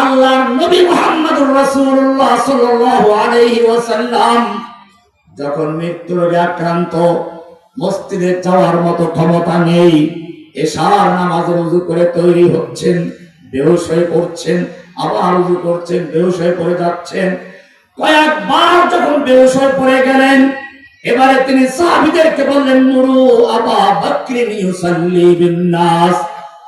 আল্লাহর নবী মুহাম্মদুর রাসূলুল্লাহ সাল্লাল্লাহু আলাইহি ওয়াসাল্লাম যখন মৃত্যু রোগে আক্রান্ত, মসজিদে যাওয়ার মতো ক্ষমতা নেই, এশার নামাজের উজু করে তৈরি হচ্ছেন, বেহুশ হয়ে পড়ছেন, আবার উজু করছেন, বেহুশ হয়ে পড়ে যাচ্ছেন। কয়েকবার যখন বেহুশ হয়ে পড়ে গেলেন, এবারে তিনি সাহাবীদেরকে বললেন, নুরু আবা ইউসাল্লি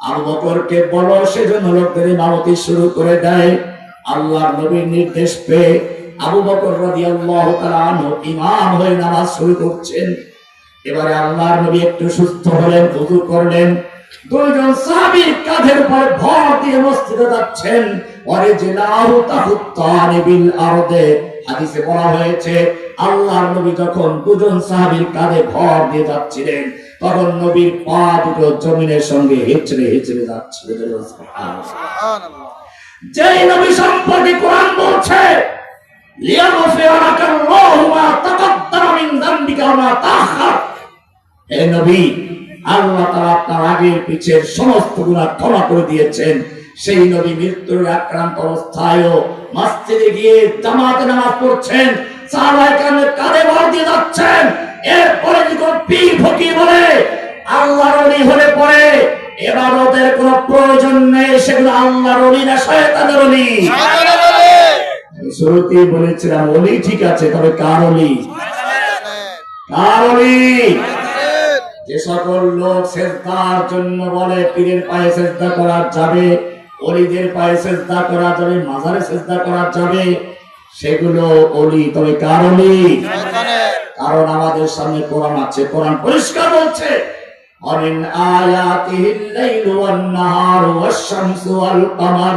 আবু বকরকে বলো, সেজন্য লোকদের ইমামতি শুরু করে দেয়। আল্লাহর নবীর নির্দেশ পেয়ে আবু বকর রাদিয়াল্লাহু তাআলা ইমাম হয়ে নামাজ শুরু করছেন। এবারে আল্লাহর নবী একটু সুস্থ হলেন ওযু করলেন। দুইজন সাহাবীর কাঁধের উপর ভর দিয়ে মসজিদে যাচ্ছেন। ওরে জিলাহু তাহুত্তানি বিল আরদে। হাদিসে বলা হয়েছে আল্লাহর নবী যখন দুজন সাহাবীর কাঁধে ভর দিয়ে যাচ্ছিলেন তখন নবীর পা দুটো জমিনের সঙ্গে হেঁচড়ে হেঁচড়ে যাচ্ছিল। যেই নবী সম্পর্কে কোরআন বলছে নবী আল্লাহ তাআলা আপনার আগের পিছের সমস্ত গুনাহ ক্ষমা করে দিয়েছেন। সেই নবী মৃত্যুর আক্রান্ত অবস্থায়ও মসজিদে গিয়ে জামাতে নামাজ পড়ছেন। কাঁধে ভর দিয়ে যাচ্ছেন। এরপরে যখন পীর ফকির বলে আল্লাহর হলে পরে কোনো প্রয়োজন নেই, সেগুলো আল্লাহর না শয়তানের শুরুতেই বলেছিলাম ঠিক আছে, তবে কার কার যে সকল লোক সেজদার জন্য বলে, পীরের পায়ে সেজদা করা যাবে অলিদের পায়ে সেজদা করা যাবে, মাজারে সেজদা করা যাবে। সেগুলো অলি, তবে কার অলি? কারণ আমাদের সামনে কোরআন আছে, কোরআন পরিষ্কার বলছে অনিন আয়াতিহিল ওয়ান নাহারু ওয়াশ শামসু ওয়াল কামার।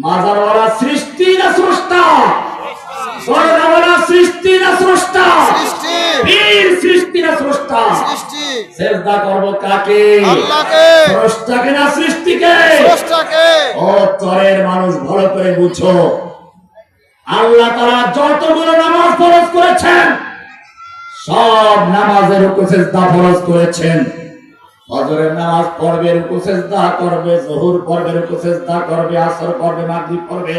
মাজারওয়ালা সৃষ্টি না স্রষ্টা? সৃষ্টি না স্রষ্টা? সৃষ্টি। না স্রষ্টা? সৃষ্টি। সেজদা করব কাকে? আল্লাহকে। স্রষ্টাকে না সৃষ্টিকে? স্রষ্টাকে। ও চরের মানুষ ভালো করে বুঝো। আল্লাহ তারা যতগুলো নামাজ ফরজ করেছেন সব নামাজের উপসেজদা ফরজ করেছেন। ফজরের নামাজ পড়বে উপসেজদা করবে জহুর পড়বে উপসেজদা করবে আসর পড়বে মাগরিব পড়বে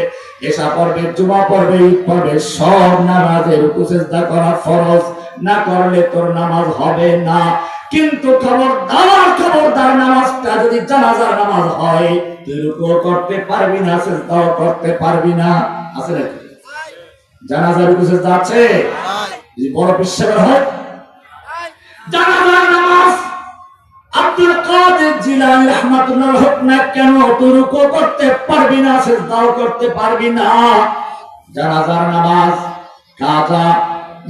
এশা পড়বে জুমা পড়বে ঈদ পড়বে সব নামাজের উপসেজদা করা ফরজ। না করলে তোর নামাজ হবে না। কিন্তু খবরদার খবরদার নামাজটা যদি জানাজার নামাজ হয় তুই রুকু করতে পারবি না সেজদাও করতে পারবি না। আছে নাকি? জানাজার উপসেজদা আছে? বড় বিশ্বাস হয়? জানাজার নামাজ আব্দুল কাদের জিলানী রাহমাতুল্লাহ হোক না কেন তুই রুকু করতে পারবি না, সেজদাও করতে পারবি না। জানাজার নামাজ, কাজা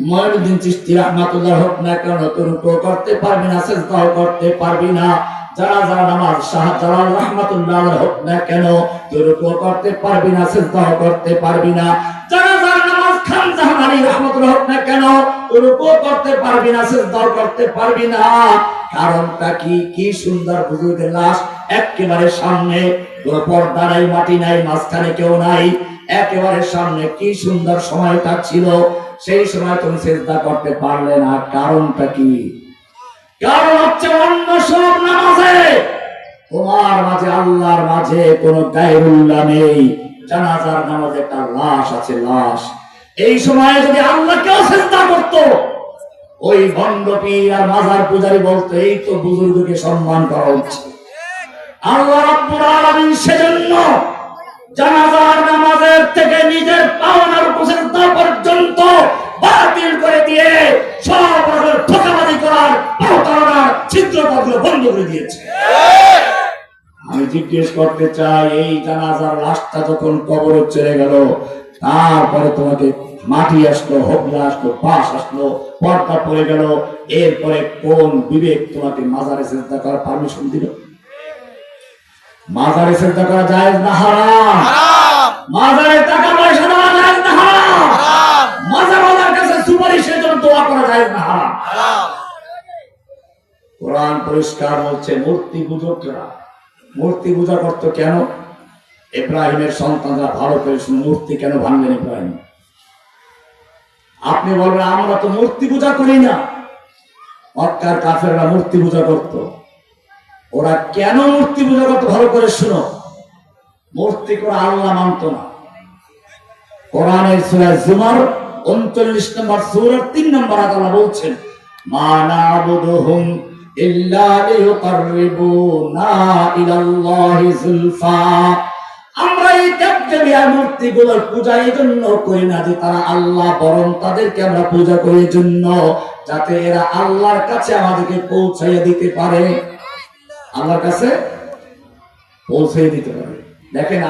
মঈনুদ্দিন চিশতি রাহমাতুল্লাহ হোক না কেন তুই রুকু করতে পারবি না, সেজদাও করতে পারবি না। জানাজার নামাজ, শাহজালাল রাহমাতুল্লাহ হোক না কেন তুই রুকু করতে পারবি না, সেজদাও করতে পারবি না। জাহান আলী রহমতুল্লাহ হোক না কেন রুকু করতে পারবি না, সেজদাও করতে পারবি না। কারণটা কি? কি সুন্দর বুজুর্গের লাশ একেবারে সামনে, কোনো পর্দা নাই, মাটি নাই, মাঝখানে কেউ নাই। একেবারে সামনে কি সুন্দর সময়টা ছিল, সেই সময় তুমি চেষ্টা করতে পারলে না। কারণটা কি? কারণ হচ্ছে অন্য সব নামাজে, তোমার মাঝে, আল্লাহর মাঝে কোনো গায়রুল্লাহ নেই। জানাজার নামাজে একটা লাশ আছে, লাশ। এই সময়ে যদি আল্লাহ কেউ চেষ্টা করতো, ওই পীর আর মাজার পূজারি বলতো, এই তো বুজুর্গকে সম্মান করা উচিত আল্লাহ সেজন্য জানাজার নামাজের থেকে নিজের পাওনার পর্যন্ত বাতিল করে দিয়ে সব রকমের করার প্রতারণার ছিদ্রপথগুলো বন্ধ করে দিয়েছে। আমি জিজ্ঞেস করতে চাই, এই জানাজার লাশটা যখন কবর চলে গেল তারপরে তোমাকে মাটি আসলো হবলা আসলো বাস আসলো পর্দা পড়ে গেল। এরপরে কোন বিবেক তোমাকে মাজারে চেষ্টা করার পারমিশন দিল? মাজারে চিন্তা করা যায় না হারাম? মাজারে টাকা পয়সা দেওয়া যায় না হারাম? মাজার কাছে সুপারিশের জন্য দোয়া করা যায় না হারাম। কোরআন পরিষ্কার বলছে মূর্তি পূজকরা। মূর্তি পূজা করতো কেন? ইব্রাহিমের সন্তানরা শুনে মূর্তি কেন ভাঙলেন ইব্রাহিম? আপনি বলবেন, আমরা তো মূর্তি পূজা করি না। মক্কার কাফেররা মূর্তি পূজা করত। ওরা কেন মূর্তি পূজা করতো ভালো করে শুনো। মূর্তি করে আল্লাহ মানত না। কোরআনের সূরা জুমার 39 নম্বর সূরার 3 নম্বর আল্লাহ বলছেন, মা নাবুদুহুম ইল্লা লিয়ুকাররিবুনা ইলাল্লাহি আমরা এই আল্লাহর কাছে আমাদেরকে দিতে পারে। আল্লাহর কাছে দিতে পারে। দেখেন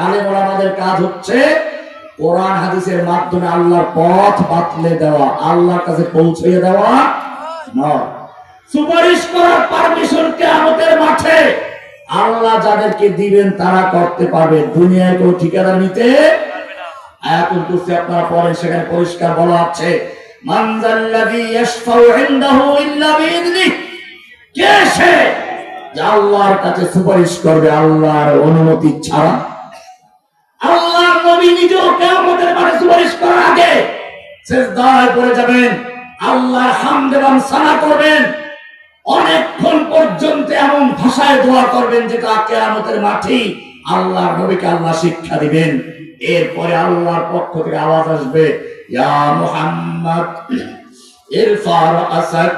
আমাদের কাজ হচ্ছে কোরআন, হাদিসের মাধ্যমে আল্লাহর পথ বাতলে দেওয়া, আল্লাহর কাছে পৌঁছে দেওয়া সুপারিশ করার পারমিশন মাঠে আল্লাহ যাদেরকে দিবেন, তারা করতে পারবে। দুনিয়ায় কেউ ঠিকাদার নিতে আয়াতুল আপনারা পড়েন, সেখানে পরিষ্কার বলা আছে কে সে কাছে সুপারিশ করবে, আল্লাহর অনুমতি ছাড়া? নিজেও সুপারিশ করার আগে যাবেন করবেন। অনেকক্ষণ পর্যন্ত এমন ভাষায় দোয়া করবেন যেটা কিয়ামতের মাঠে আল্লাহর নবীকে আল্লাহ শিক্ষা দিবেন। এরপরে আল্লাহর পক্ষ থেকে আওয়াজ আসবে, ইয়া মুহাম্মদ, ইরফা রাসাক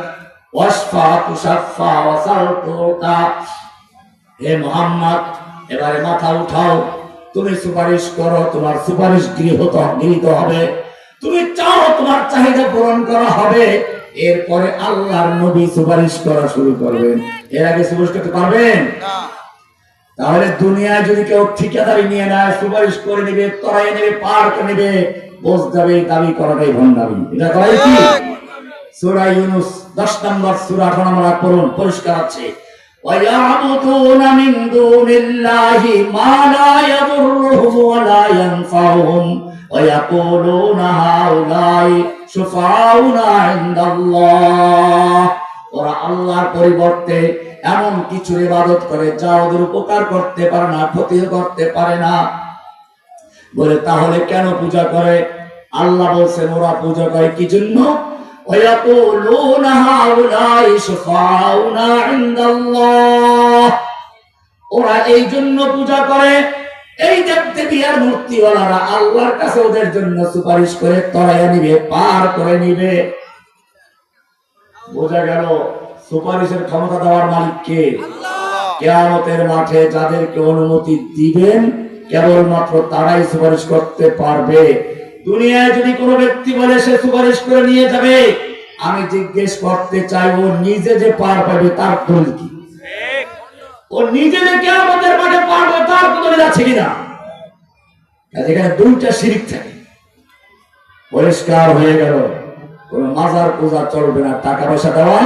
ওয়াশফা তুশাফা ওয়াসাল হে মোহাম্মদ, এবারে মাথা উঠাও। তুমি সুপারিশ করো, তোমার সুপারিশ গৃহীত গৃহীত হবে। তুমি চাও তোমার চাহিদা পূরণ করা হবে। এরপরে আল্লাহর নবী সুপারিশ করা শুরু করবেন এর আগে সুপারিশ করতে পারবেন না তাহলে দুনিয়ায় যদি কেউ ঠিকাদারি নিয়ে নেয় সুপারিশ করে নেবে তরাই নেবে পার করে নেবে বোঝ যাবে এই দাবি করাটাই ভণ্ডামি এটা করাই কি সূরা ইউনুস 10 নম্বর সূরা 18 নম্বর আয়াত পড়ুন পরিষ্কার আছে ويعبدون من دون الله ما لا يضرهم ولا ينفعهم ويقولون هؤلاء شفعاؤنا عند الله ওরা আল্লাহর পরিবর্তে এমন কিছু ইবাদত করে যা ওদের উপকার করতে পারে না ক্ষতি করতে পারে না বলে তাহলে কেন পূজা করে আল্লাহ বলছেন ওরা পূজা করে কি জন্য ويقولون هؤلاء شفعاؤنا عند الله ওরা এই জন্য পূজা করে এই দেবদেবী আর মূর্তিওয়ালারা আল্লাহর কাছে ওদের জন্য সুপারিশ করে তরাইয়া নিবে পার করে নিবে। বোঝা গেল সুপারিশের ক্ষমতা দেওয়ার মালিক কে? কেয়ামতের মাঠে যাদেরকে অনুমতি দিবেন কেবলমাত্র তারাই সুপারিশ করতে পারবে। দুনিয়ায় যদি কোনো ব্যক্তি বলে সে সুপারিশ করে নিয়ে যাবে আমি জিজ্ঞেস করতে চাই ও নিজে যে পার পাবে তার দল কি? ও নিজে যে কেয়ামতের মাঠে পারবে তার দলিল আছে কিনা? এখানে দুইটা থাকে। পরিষ্কার হয়ে গেল। কোন মাজার পূজা চলবে না, টাকা পয়সা দেওয়া।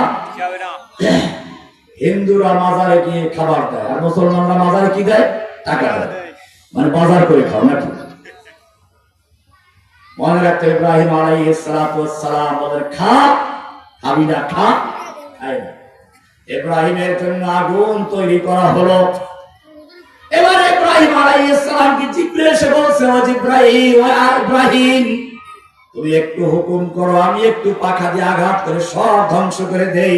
হিন্দুরা মাজারে গিয়ে খাবার দেয়, আর মুসলমানরা মাজারে কি দেয়? টাকা দেয়। মানে বাজার করে খাও নাকি? মনে রাখতে ইব্রাহিম ওয়াস সালাম খা, খাবি না, খা না। এব্রাহিমের জন্য আগুন তৈরি করা হলো। এবার ইব্রাহিম আলাইহিসসালামকে জিব্রাইল এসে বলছে ও জিব্রাইল ও ইব্রাহিম তুমি একটু হুকুম করো আমি একটু পাখা দিয়ে আঘাত করে সব ধ্বংস করে দেই।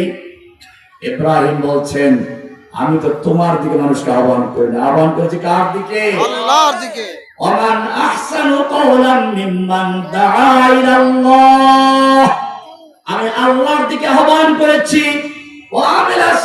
ইব্রাহিম বলছেন আমি তো তোমার দিকে মানুষকে আহ্বান করি না। আহ্বান করছি কার দিকে? আল্লাহর দিকে। ওমান আহসানু কওলান মিম্মান দাআ ইলাল্লাহ। আমি আল্লাহর দিকে আহ্বান করেছি।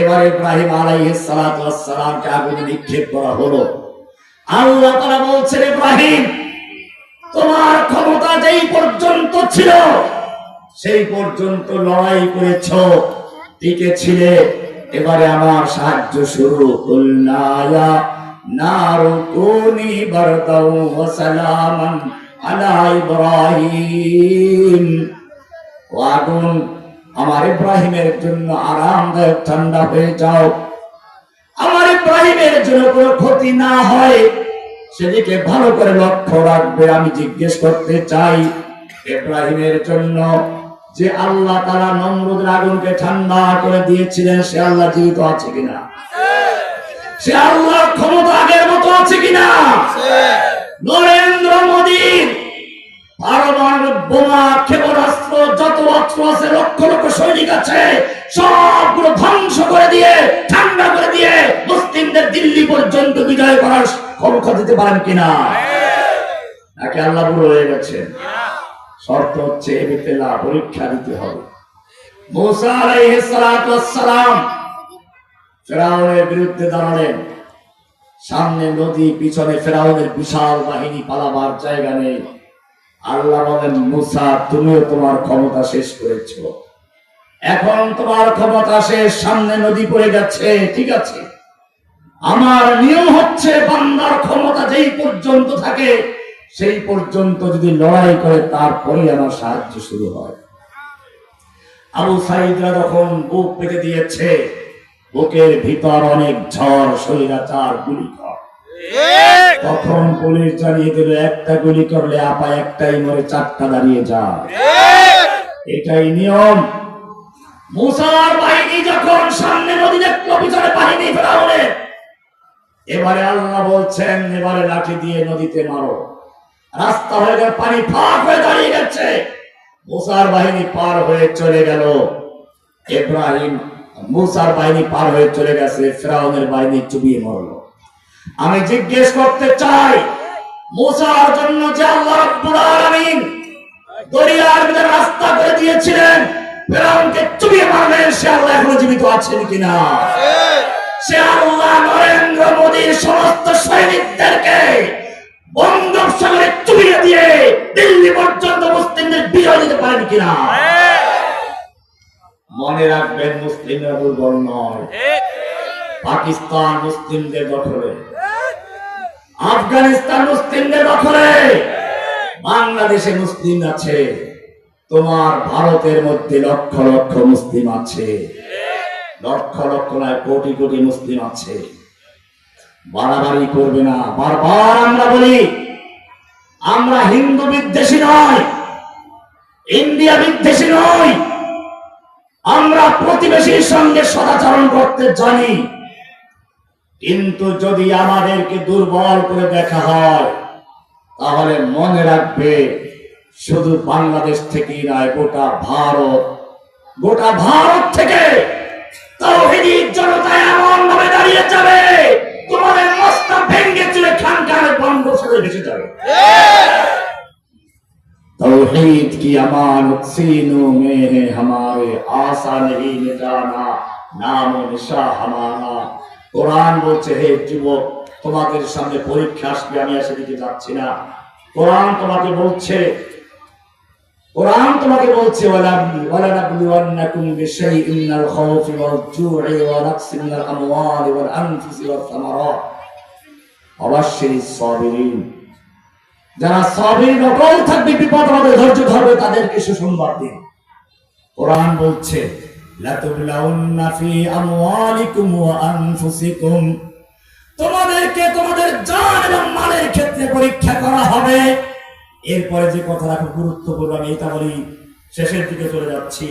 এবার ইব্রাহিম আলাইহিস সালাতু ওয়াস সালামকে আগুনে নিক্ষেপ করা হলো। আল্লাহ তাআলা বলছেন, ইব্রাহিম, তোমার ক্ষমতা যেই পর্যন্ত ছিল, সেই পর্যন্ত লড়াই করেছ, টিকে ছিলে। এবারে আমার সাহায্য শুরু। কুলনায়া নারু কুনি বারদাউ ওয়া সালামান আলা ইব্রাহিম। আগুন আমার ইব্রাহিমের জন্য আরামদায়ক ঠান্ডা হয়ে যাও। আমার ইব্রাহিমের জন্য কোনো ক্ষতি না হয়। সেদিকে ভালো করে লক্ষ্য রাখবে, আমি জিজ্ঞেস করতে চাই। ইব্রাহিমের জন্য যে আল্লাহ তারা নমরুদের আগুনকে ঠান্ডা করে দিয়েছিলেন, সে আল্লাহ জীবিত আছে কিনা? সে আল্লাহ ক্ষমতা আগের মতো আছে কিনা? নরেন্দ্র মোদীর পারমাণবিক বোমা, ক্ষেপণাস্ত্র, যত অস্ত্র আছে লক্ষ সৈনিক আছে, সবগুলো ধ্বংস করে দিয়ে, ঠান্ডা করে দিয়ে মুসলিমদের দিল্লি পর্যন্ত বিজয় করার ক্ষমতা দিতে পারেন কিনা? নাকি আল্লাহ বুড়ো হয়ে গেছে? শর্ত হচ্ছে এবেতেলা পরীক্ষা দিতে হবে। আল্লাহ বলেন, মুসা, তুমিও তোমার ক্ষমতা শেষ করেছ। এখন তোমার ক্ষমতা শেষ সামনে নদী পড়ে গেছে ঠিক আছে? আমার নিয়ম হচ্ছে বান্দার ক্ষমতা যেই পর্যন্ত থাকে সেই পর্যন্ত যদি লড়াই করে তারপরে আমার সাহায্য শুরু হয়। আবু সাইদরা যখন বুক পেতে দিয়েছে বুকের ভিতর অনেক ঝড় স্বৈরাচার গুলি কর তখন পুলিশ জানিয়ে দিল একটা গুলি করলে আপা একটাই মরে চারটা দাঁড়িয়ে যা এটাই নিয়ম। মুসার বাহিনী যখন সামনে নদী পিছনে বাহিনী ফেরাউনের, এবারে আল্লাহ বলছেন, এবারে লাঠি দিয়ে নদীতে মারো। রাস্তা হয়ে গেল, পানি ফাঁক হয়ে দাঁড়িয়ে গেছে। মুসার বাহিনী পার হয়ে চলে গেল। ইব্রাহিম, মুসার বাহিনী পার হয়ে চলে গেছে, ফেরাউনের বাহিনী চুবিয়ে মরলো। আমি জিজ্ঞেস করতে চাই, মুসার জন্য যে আল্লাহ রাব্বুল আলামিন দরিয়ার ভিতরে রাস্তা করে দিয়েছিলেন ফেরাউনকে চুবিয়ে মারলেন সে আল্লাহ এখনও জীবিত আছেন কিনা? সে আল্লাহ নরেন্দ্র মোদীর সমস্ত সৈনিকদেরকে বঙ্গোপসাগরে চুবিয়ে দিয়ে দিল্লি পর্যন্ত মুসলিমদের বিজয় দিতে পারেন কিনা? মনে রাখবেন মুসলিমরা দুর্বল নয়। পাকিস্তান মুসলিমদের দখলে। আফগানিস্তান মুসলিমদের দখলে। বাংলাদেশে মুসলিম আছে। তোমার ভারতের মধ্যে লক্ষ লক্ষ মুসলিম আছে। লক্ষ লক্ষ নয়, কোটি কোটি মুসলিম আছে। বাড়াবাড়ি করবে না। বারবার আমরা বলি, আমরা হিন্দু বিদ্বেষী নয়, ইন্ডিয়া বিদ্বেষী নয়, আমরা প্রতিবেশীর সঙ্গে সদাচরণ করতে জানি। কিন্তু যদি আমাদেরকে দুর্বল করে দেখা হয়, তাহলে মনে রাখবে শুধু বাংলাদেশ থেকে নয়, গোটা ভারত গোটা ভারত থেকে জনতা এমন ভাবে দাঁড়িয়ে যাবে, তোমাদের মস্তা ভেঙ্গে খানকার বন্ধ ভেসে যাবে। তৌহিদ কি মে হামারে আশা নেই মিটানা নাম নিশা হামারা। কোরআন বলছে, হে যুবক, তোমাদের সামনে পরীক্ষা আসবে, আমি সেদিকে যাচ্ছি না। কোরআন তোমাকে বলছে কোরআন তোমাকে বলছে আনফুসি যারা থাকবে, বিপদ হবে, ধৈর্য ধরবে, তাদেরকে সুসংবাদ দিন। কোরআন বলছে তোমাদেরকে তোমাদের জান এবং মালের ক্ষেত্রে পরীক্ষা করা হবে। এরপরে যে কথাটা খুব গুরুত্বপূর্ণ আমি এটা বলি শেষের দিকে চলে যাচ্ছি।